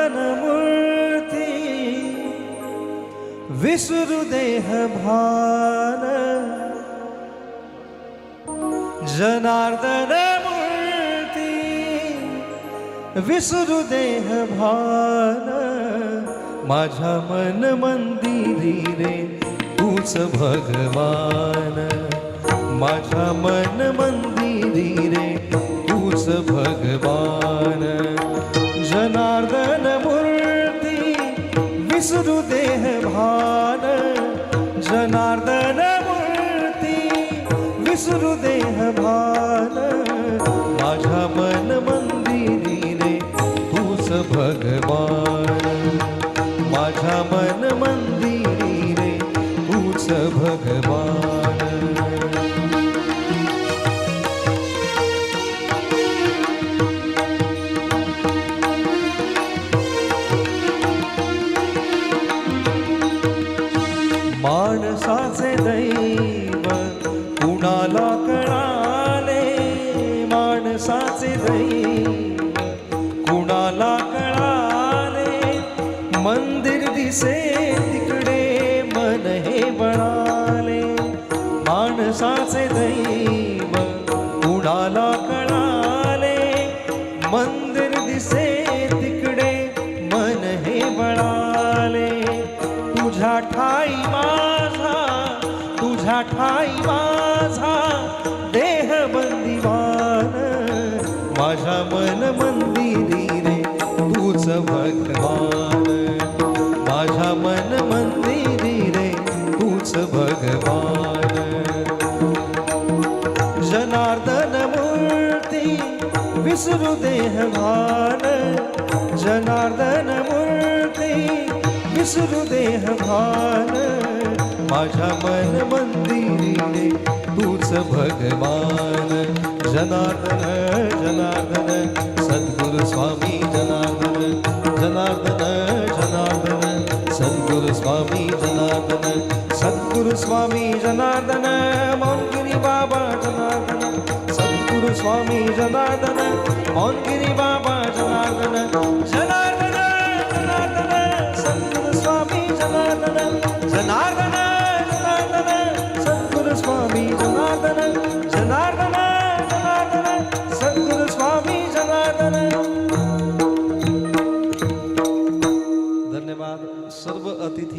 जनार्दनमूर्ति जनार्दन जनार्दन मूर्ती विसुरु देह भान माझ्या मन मंदिरी रे तूच भगवान. माझ्या मन मंदिरी रे तूच भगवान. जनार्दन मूर्ती विसरू देह भान जनार्दन सुरुदेह देह भान माझ्या मन मंदिरी रे तूच भगवान. माझ्या मन मंदिरी रे तूच भगवान. माणसाचे दैव मला कळाले माणसाचे दही कुणाला कळाले मंदिर दिसे तिकडे मन हे बळाले. माणसाचे दैव कुणाला कळाले मंदिर दिसे तिकडे मन हे बळाले. तुझ्या ठाई माझा तुझ्या ठाई माझा देह बंदिवान माझ्या मन मंदिरी रे तूच भगवान. माझ्या मन मंदिरी रे तूच भगवान. जनार्दन मूर्ती विसरू देह भान. जनार्दन मूर्ती विसरू देह भान. माझ्या मन मंदिरी भगवान। जनार्दन जनार्दन सद्गुरु स्वामी जनार्दन। जनार्दन जनार्दन सद्गुरु स्वामी जनार्दन। सद्गुरु स्वामी जनार्दन मौनगिरी बाबा जनार्दन। सद्गुरु स्वामी जनार्दन मौनगिरी बाबा जनार्दन। जनार्दन जनार्दन सद्गुरु स्वामी जनार्दन। जनार्दन जनार्दन धन्यवाद